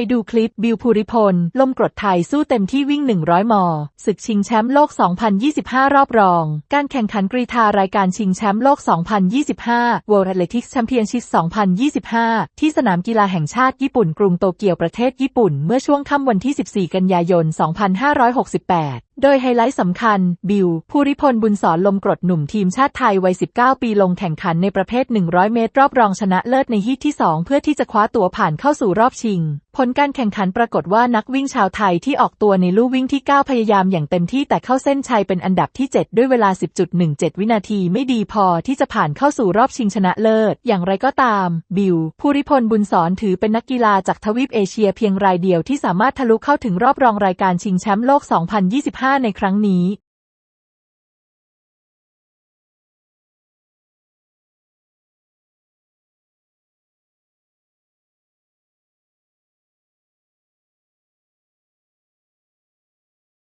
ไปดูคลิปบิวภูริพล ลมกรดไทยสู้เต็มที่วิ่ง 100มศึกชิงแชมป์โลก 2025 รอบรอง การแข่งขันกรีฑารายการชิงแชมป์โลก 2025 World Athletics Championship 2025 ที่สนามกีฬาแห่งชาติญี่ปุ่นกรุงโตเกียวประเทศญี่ปุ่น เมื่อช่วงค่ำวันที่ 14 กันยายน 2568 โดยไฮไลท์สำคัญ บิว ภูริพลบุญสอนลมกรดหนุ่มทีมชาติไทยวัย 19 ปีลงแข่งขันในประเภท 100 เมตร รอบรองชนะเลิศในฮีทที่ 2 เพื่อที่จะคว้าตั๋วผ่านเข้าสู่รอบชิง ผลการแข่งขันปรากฏว่านักวิ่งชาวไทยที่ออกตัวในลู่วิ่งที่ 9 พยายามอย่างเต็มที่แต่เข้าเส้นชัยเป็นอันดับที่ 7 ด้วยเวลา 10.17 วินาทีไม่ดีพอที่จะผ่านเข้าสู่รอบชิงชนะเลิศ อย่างไรก็ตาม บิว ภูริพลบุญสอนถือเป็นนักกีฬาจากทวีปเอเชียเพียงรายเดียวที่สามารถทะลุเข้าถึงรอบรองรายการชิงแชมป์โลก 2025ในครั้งนี้